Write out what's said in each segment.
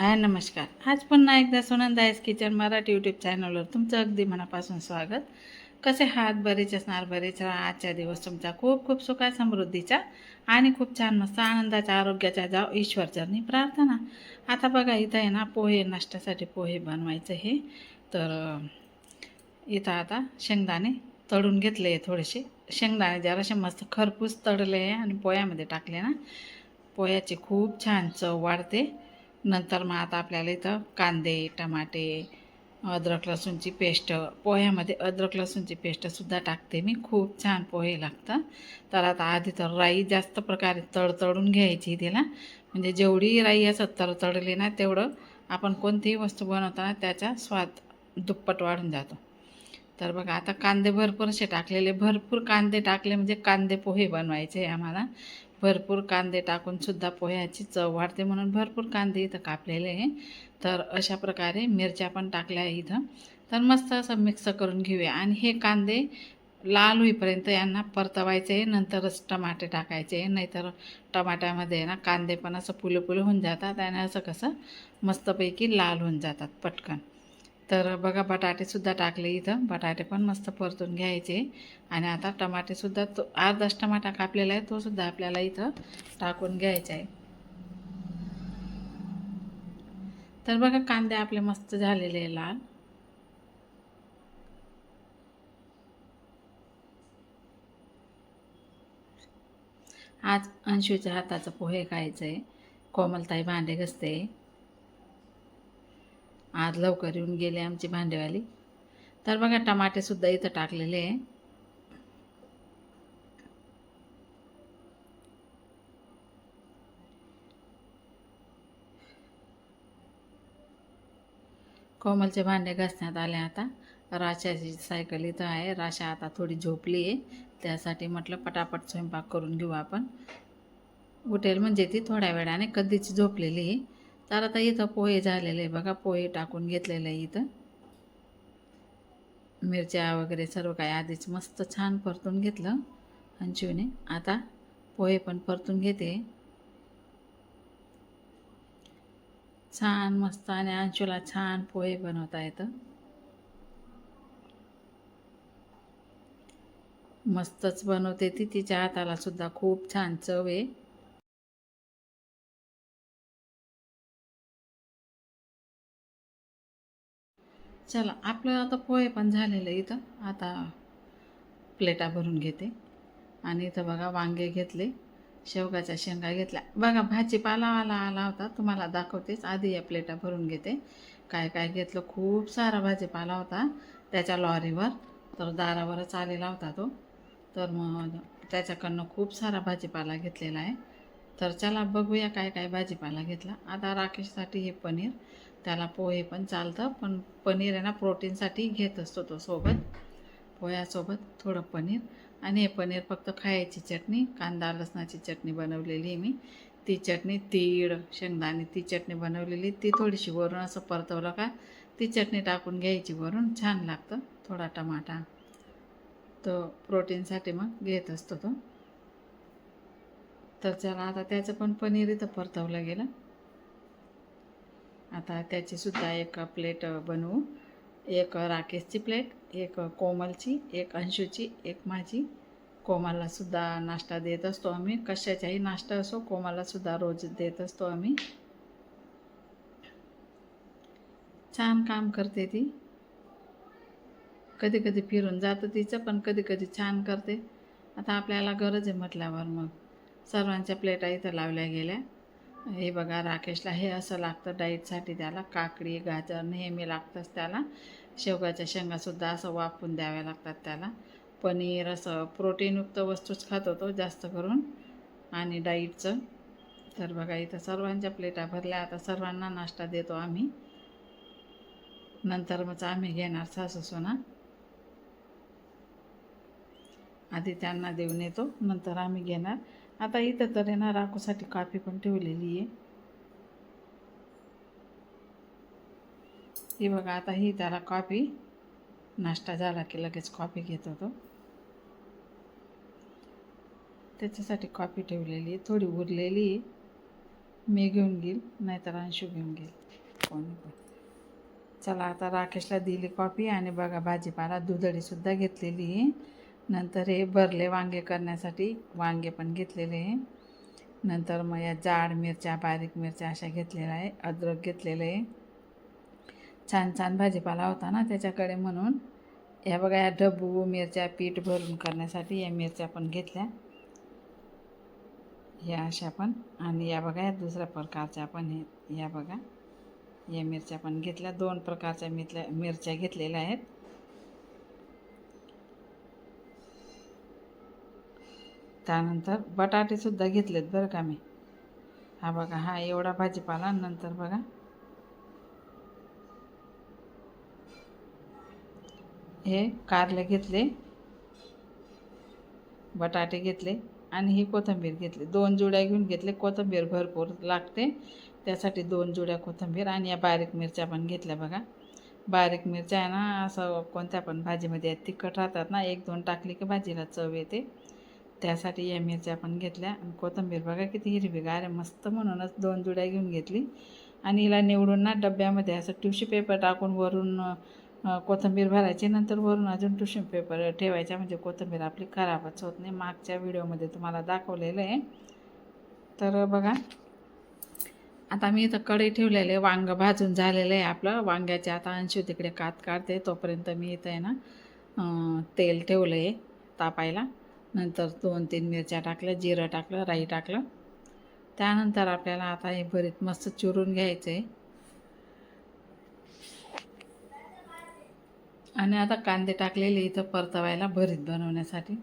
हाय नमस्कार. आज पुन्हा एकदा सुनंदायस किचन मराठी यूट्यूब चॅनलवर तुमचं अगदी मनापासून स्वागत. कसे हात बरेच असणार बरेच राहा. आजच्या दिवस तुमचा खूप खूप सुखा समृद्धीचा आणि खूप छान मस्त आनंदाच्या आरोग्याच्या जाव ईश्वरचरणी प्रार्थना. आता बघा इथं आहे ना पोहे नाश्त्यासाठी पोहे बनवायचं हे. तर इथं आता शेंगदाणे तळून घेतले थोडेसे. शेंगदाणे जरासे मस्त खरपूस तळले आणि पोह्यामध्ये टाकले ना. पोह्याची खूप छान चव वाढते. नंतर मग आता आपल्याला इथं कांदे टमाटे अद्रक लसूणची पेस्ट पोह्यामध्ये अद्रक लसूणची पेस्टसुद्धा टाकते मी. खूप छान पोहे लागतं तर आता आधी तर राई जास्त प्रकारे तडतडून घ्यायची तिला. म्हणजे जेवढी राई असं तडतडली ना तेवढं आपण कोणतीही वस्तू बनवताना त्याचा स्वाद दुप्पट वाढून जातो. तर बघा आता कांदे भरपूर असे टाकलेले. भरपूर कांदे टाकले म्हणजे कांदे पोहे बनवायचे आम्हाला. भरपूर कांदे टाकूनसुद्धा पोह्याची चव वाढते म्हणून भरपूर कांदे इथं कापलेले आहे. तर अशा प्रकारे मिरच्या पण टाकल्या इथं. तर मस्त असं मिक्स करून घेऊया. आणि हे कांदे लाल होईपर्यंत यांना परतवायचे नंतरच टमाटे टाकायचे नाहीतर टमाट्यामध्ये ना कांदे पण असं पुले पुले होऊन जातात आणि असं कसं मस्तपैकी लाल होऊन जातात पटकन. तर बघा बटाटेसुद्धा टाकले इथं. बटाटे पण मस्त परतून घ्यायचे. आणि आता टमाटेसुद्धा तो अर्धाच टमाटा कापलेला आहे तो सुद्धा आपल्याला इथं टाकून घ्यायचा आहे. तर बघा कांदे आपले मस्त झालेले आहे लाल. आज अंशूच्या हाताचं पोहे खायचं आहे कोमलताई भांडे घसते. आज लवकर येऊन गेले आमची भांडेवाली. तर बघा टमाटेसुद्धा इथं टाकलेले आहे. कोमलचे भांडे घासण्यात आले आता. राशाची सायकल इथं आहे. राशा आता थोडी झोपली आहे. त्यासाठी म्हटलं पटापट स्वयंपाक करून घेऊ आपण. उठेल म्हणजे ती थोड्या वेळाने कधीची झोपलेली. आहे तर आता इथं पोहे झालेले आहे बघा पोहे टाकून घेतलेले आहे इथं. मिरच्या वगैरे सर्व काही आधीच मस्त छान परतून घेतलं अंशूने. आता पोहे पण परतून घेते. छान मस्त आणि अंशूला छान पोहे बनवता येतं. मस्तच बनवते ती तिच्या हाताला सुद्धा खूप छान चव आहे. चला आपलं आता पोहे पण झालेलं आहे इथं. आता प्लेटा भरून घेते. आणि इथं बघा वांगे घेतले शेवगाच्या शेंगा घेतल्या. बघा भाजीपाला आला आला होता. तुम्हाला दाखवतेच. आधी या प्लेटा भरून घेते. काय काय घेतलं? खूप सारा भाजीपाला होता त्याच्या लॉरीवर. तर दारावरच आलेला होता तो. तर मग त्याच्याकडनं खूप सारा भाजीपाला घेतलेला आहे. तर चला बघूया काय काय भाजीपाला घेतला. आता राकेशसाठी हे पनीर. त्याला पोहे पण चालतं पण पनीर आहे ना प्रोटीनसाठी घेत असतो तो सोबत. पोह्यासोबत थोडं पनीर. आणि हे पनीर फक्त खायची चटणी कांदा लसणाची चटणी बनवलेली आहे मी. ती चटणी तीळ शेंगदाणे ती चटणी बनवलेली ती थोडीशी वरून असं परतवलं का ती चटणी टाकून घ्यायची वरून. छान लागतं. थोडा टमाटा. तो प्रोटीनसाठी मग घेत असतो तो. तर चला आता त्याचं पण पनीर इथं परतवलं गेलं. आता त्याचीसुद्धा एक प्लेट बनवू. एक राकेशची प्लेट एक कोमलची एक अंशूची एक माझी. कोमललासुद्धा नाश्ता देत असतो आम्ही. कशाचाही नाश्ता असो कोमललासुद्धा रोज देत असतो आम्ही. छान काम करते ती. कधी कधी फिरून जातं तिचं पण कधी कधी छान करते. आता आपल्याला गरज आहे म्हटल्यावर मग. सर्वांच्या प्लेटा इथं लावल्या गेल्या. हे बघा राकेशला हे असं लागतं डाईटसाठी त्याला. काकडी गाजर नेहमी लागतंच त्याला. शेवगाच्या शेंगासुद्धा असं वाफून द्याव्या लागतात त्याला. पनीर असं प्रोटीनयुक्त वस्तूच खात होतो जास्त करून. आणि डाईटचं. तर बघा इथं सर्वांच्या प्लेटा भरल्या. आता सर्वांना नाश्ता देतो आम्ही. नंतर मग आम्ही घेणार सासू सोना. आधी त्यांना देऊन येतो. नंतर आम्ही घेणार. आता इथं तर आहे ना राखूसाठी कॉफी पण ठेवलेली आहे. ही बघा आता ही त्याला कॉफी नाश्ता झाला की लगेच कॉफी घेत होतो. त्याच्यासाठी कॉफी ठेवलेली आहे. थोडी उरलेली आहे. मी घेऊन घेईल नाहीतर अंशू घेऊन घेईल. कोणी पण. चला आता राकेशला दिली कॉफी आणि बघा भाजीपाला दुधडीसुद्धा घेतलेली आहे. नंतर हे भरले वांगे करण्यासाठी. वांगे पण घेतलेले आहे. नंतर मग या जाड मिरच्या बारीक मिरच्या अशा घेतलेल्या आहे. अद्रक घेतलेलं आहे. छान छान भाजीपाला होता ना त्याच्याकडे म्हणून. या बघा या डब्बू मिरच्या पीठ भरून करण्यासाठी या मिरच्या पण घेतल्या. या अशा पण. आणि या बघा या दुसऱ्या प्रकारच्या पण हे या बघा या मिरच्या पण घेतल्या. दोन प्रकारच्या मिरल्या मिरच्या घेतलेल्या आहेत. त्यानंतर बटाटेसुद्धा घेतलेत बरं का मी. हा बघा हा एवढा भाजीपाला नंतर बघा. हे कारले घेतले बटाटे घेतले आणि ही कोथिंबीर घेतली. दोन जुड्या घेऊन घेतले कोथिंबीर भरपूर लागते. त्यासाठी दोन जुड्या कोथिंबीर आणि या बारीक मिरच्या पण घेतल्या बघा. बारीक मिरच्या आहे ना असं कोणत्या पण भाजीमध्ये तिखट राहतात ना एक दोन टाकली की भाजीला चव येते. त्यासाठी या मिरच्या पण घेतल्या. आणि कोथिंबीर बघा किती हिरवीगार आहे. मस्त म्हणूनच दोन जुड्या घेऊन घेतली. आणि हिला निवडून ना डब्यामध्ये असं ट्युशी पेपर टाकून वरून कोथंबीर कोथिंबीर भरायची. नंतर वरून अजून ट्युशन पेपर ठेवायचा म्हणजे कोथिंबीर आपली खराबच होत नाही. मागच्या व्हिडिओमध्ये तुम्हाला दाखवलेलं आहे. तर बघा. आता मी इथं कढई ठेवलेले वांग भाजून झालेलं आहे आपलं. वांग्याचे आता अंशू तिकडे कात काढते. तोपर्यंत मी इथं आहे ना तेल ठेवलं आहे तापायला. नंतर दोन तीन मिरच्या टाकल्या जिरं टाकलं राई टाकलं. त्यानंतर आपल्याला आता हे भरीत मस्त चुरून घ्यायचं आहे आणि आता कांदे टाकलेले इथं परतवायला भरीत बनवण्यासाठी.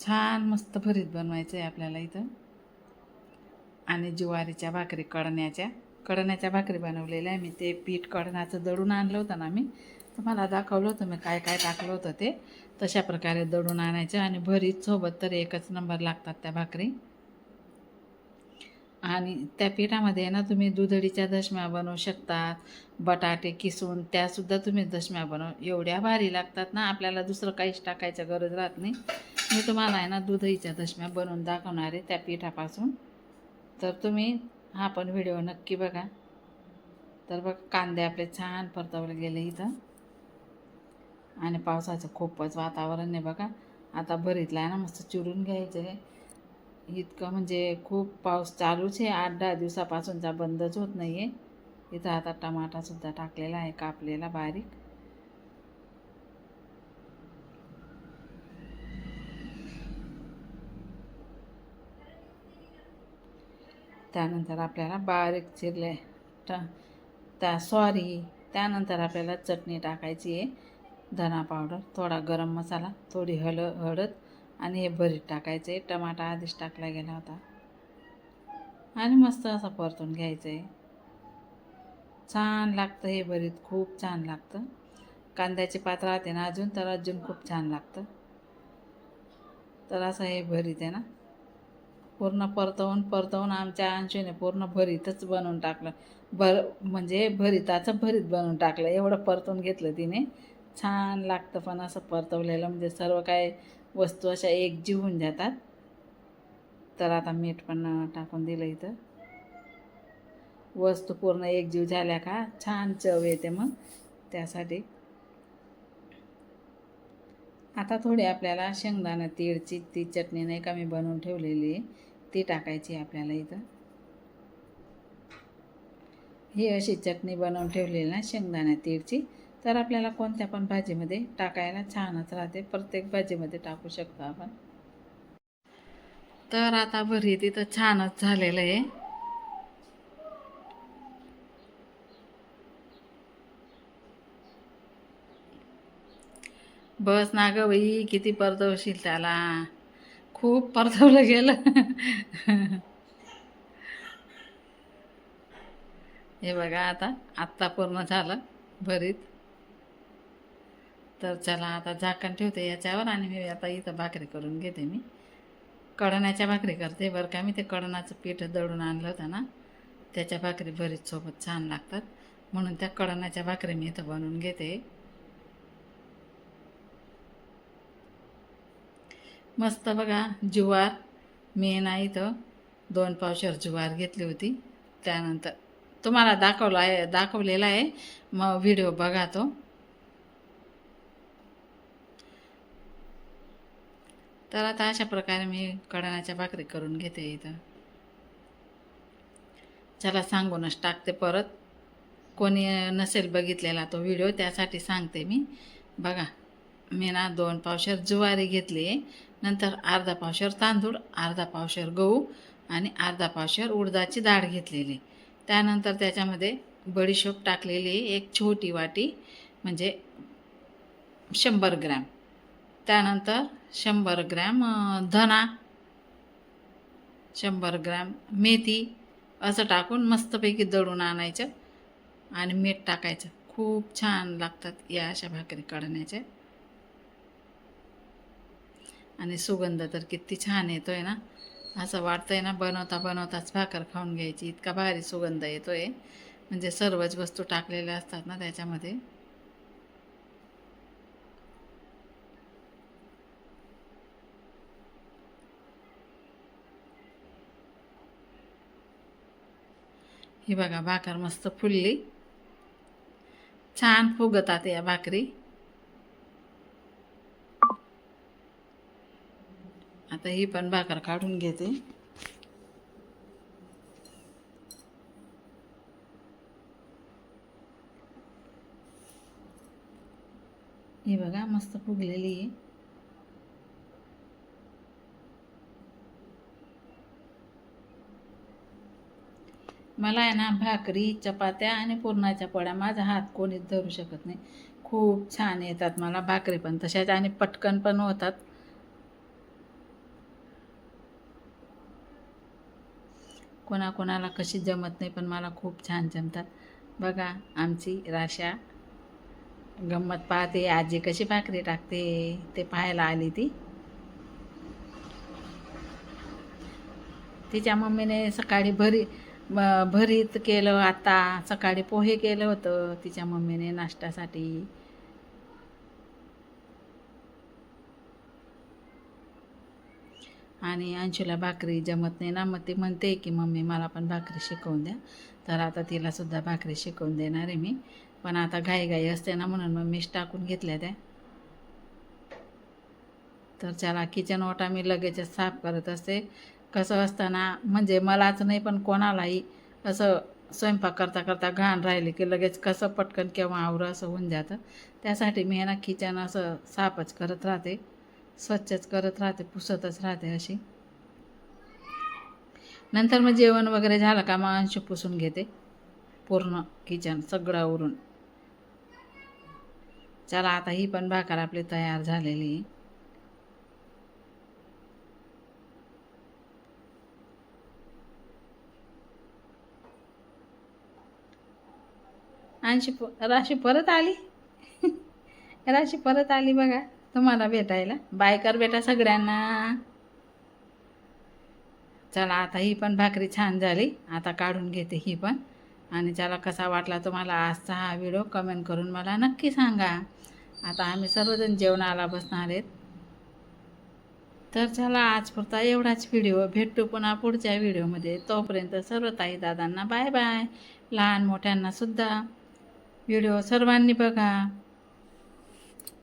छान मस्त भरीत बनवायचं आहे आपल्याला इथं. आणि ज्वारीच्या भाकरी कडण्याच्या. कडण्याच्या भाकरी बनवलेल्या आहे मी. ते पीठ कडण्याचं दळून आणलं होतं ना मी. तुम्हाला दाखवलं होतं मी काय काय टाकलं होतं ते. तशा प्रकारे दळून आणायचं आणि भरीत सोबत तर एकच नंबर लागतात त्या भाकरी. आणि त्या पिठामध्ये ना तुम्ही दुधडीच्या दशम्या बनवू शकतात बटाटे किसून त्यासुद्धा तुम्ही दशम्या बनव एवढ्या भारी लागतात ना आपल्याला दुसरं काहीच टाकायचं गरज राहत नाही. मी तुम्हाला आहे ना दुधईच्या दशम्या बनवून दाखवणार आहे त्या पिठापासून. तर तुम्ही हा पण व्हिडिओ नक्की बघा. तर बघ कांदे आपले छान परतवले गेले इथं. आणि पावसाचं खूपच वातावरण आहे बघा. आता भरीतला आहे ना मस्त चिरून घ्यायचं आहे. इतकं म्हणजे खूप पाऊस चालूच आहे. आठ दहा दिवसापासूनचा बंदच होत नाही आहे इथं आता टमाटासुद्धा टाकलेला आहे कापलेला बारीक. त्यानंतर आपल्याला बारीक चिरले ट त्या सॉरी त्यानंतर आपल्याला चटणी टाकायची आहे. धना पावडर थोडा गरम मसाला थोडी हल हळद आणि हे भरीत टाकायचं. आहे टमाटा आधीच टाकला गेला होता. आणि मस्त असं परतून घ्यायचं. आहे छान लागतं हे भरीत खूप छान लागतं. कांद्याची पात राहते ना अजून तर अजून खूप छान लागतं. तर असं हे भरीत आहे ना. पूर्ण परतवून परतवून आमच्या अंशूने पूर्ण भरीतच बनवून टाकलं. भर म्हणजे भरिताचं भरीत बनवून टाकलं. एवढं परतून घेतलं तिने. छान लागतं पण असं परतवलेलं. म्हणजे सर्व काय वस्तू अशा एकजीव होऊन जातात. तर आता मीठ पण टाकून दिलं इथं. वस्तू पूर्ण एकजीव झाल्या का? छान चव येते मग त्यासाठी. आता थोडी आपल्याला शेंगदाणा तीळची ती चटणी नाही का मी बनवून ठेवलेली आहे. ती टाकायची आपल्याला इथं. ही अशी चटणी बनवून ठेवलेली ना शेंगदाणा तीळची. तर आपल्याला कोणत्या पण भाजीमध्ये टाकायला छानच राहते. प्रत्येक भाजीमध्ये टाकू शकतो आपण. तर आता भरी तिथं छानच झालेलं आहे. बस ना गं बाई किती परतवशील त्याला. खूप परतवलं गेलं. हे बघा आता आत्ता पूर्ण झालं भरीत. तर चला आता झाकण ठेवते याच्यावर आणि मी आता इथं भाकरी करून घेते मी. कडण्याच्या भाकरी करते बरं का. मी ते कडणाचं पीठ दळून आणलं होतं ना त्याच्या भाकरी भरीत सोबत छान लागतात. म्हणून त्या कडणाच्या भाकरी मी इथं बनवून घेते. मस्त बघा जुवार. मी ना इथं दोन पावशर जुवार घेतली होती. त्यानंतर तुम्हाला दाखवला आहे दाखवलेला आहे. मग व्हिडिओ बघा तो. तर आता अशा प्रकारे मी कडाणाच्या भाकरी करून घेते इथं. चला सांगूनच टाकते परत. कोणी नसेल बघितलेला तो व्हिडिओ त्यासाठी सांगते मी. बघा मी ना दोन पावशर ज्वारी घेतली आहे नंतर अर्धा पावशर तांदूळ अर्धा पावशर गहू आणि अर्धा पावशर उडदाची डाळ घेतलेली. त्यानंतर त्याच्यामध्ये बडीशोप टाकलेली एक छोटी वाटी म्हणजे शंभर ग्रॅम. त्यानंतर शंभर ग्रॅम धना शंभर ग्रॅम मेथी असं टाकून मस्तपैकी दळून आणायचं आणि मीठ टाकायचं. खूप छान लागतात या अशा भाकरी काढण्याच्या आणि सुगंध तर किती छान येतो आहे ना. असं वाटतंय ना बनवता बनवताच भाकर खाऊन घ्यायची. इतका भारी सुगंध येतो आहे म्हणजे सर्वच वस्तू टाकलेल्या असतात ना त्याच्यामध्ये. ही बघा भाकर मस्त फुलली. छान फुगतात या भाकरी. आता ही पण भाकर काढून घेते. ही बघा मस्त फुगलेली आहे. मला आहे ना भाकरी चपात्या आणि पुरणाच्या पोळ्या माझा हात कोणीच धरू शकत नाही. खूप छान येतात मला भाकरी पण तशाच आणि पटकन पण होतात. कोणाकोणाला कशी जमत नाही पण मला खूप छान जमतात. बघा आमची राशा गंमत पाहते आजी कशी भाकरी टाकते ते पाहायला आली ती. तिच्या मम्मीने सकाळी भरी भरीत केलं आता सकाळी पोहे केलं होतं तिच्या मम्मीने नाश्त्यासाठी. आणि अंशूला भाकरी जमत नाही ना मग ती म्हणते की मम्मी मला पण भाकरी शिकवून द्या. तर आता तिला सुद्धा भाकरी शिकवून देणार आहे मी. पण आता घाईघाई असते ना म्हणून मग मीच टाकून घेतल्या त्या. तर त्याला किचन ओटा मी लगेचच साफ करत असते. कसं असताना म्हणजे मलाच नाही पण कोणालाही असं स्वयंपाक करता करता घाण राहिले की लगेच कसं पटकन केव्हा आवरं असं होऊन जातं. त्यासाठी मी आहे ना किचन असं साफच करत राहते स्वच्छच करत राहते पुसतच राहते अशी. नंतर मग जेवण वगैरे झालं का मग अंश पुसून घेते पूर्ण किचन सगळं उरून चला आता ही पण भाकर आपली तयार झालेली आहे. आणशी प राशी परत आली? राशी परत आली बघा तुम्हाला भेटायला. बायकर भेटा बेटा सगळ्यांना. चला आता ही पण भाकरी छान झाली. आता काढून घेते ही पण. आणि चला कसा वाटला तुम्हाला आजचा हा व्हिडिओ कमेंट करून मला नक्की सांगा. आता आम्ही सर्वजण जेवणाला बसणार आहेत. तर चला आज पुरता एवढाच व्हिडिओ. भेटतो पुन्हा पुढच्या व्हिडिओमध्ये. तोपर्यंत सर्व ताई दादांना बाय बाय. लहान मोठ्यांनासुद्धा व्हिडिओ सर्वांनी बघा.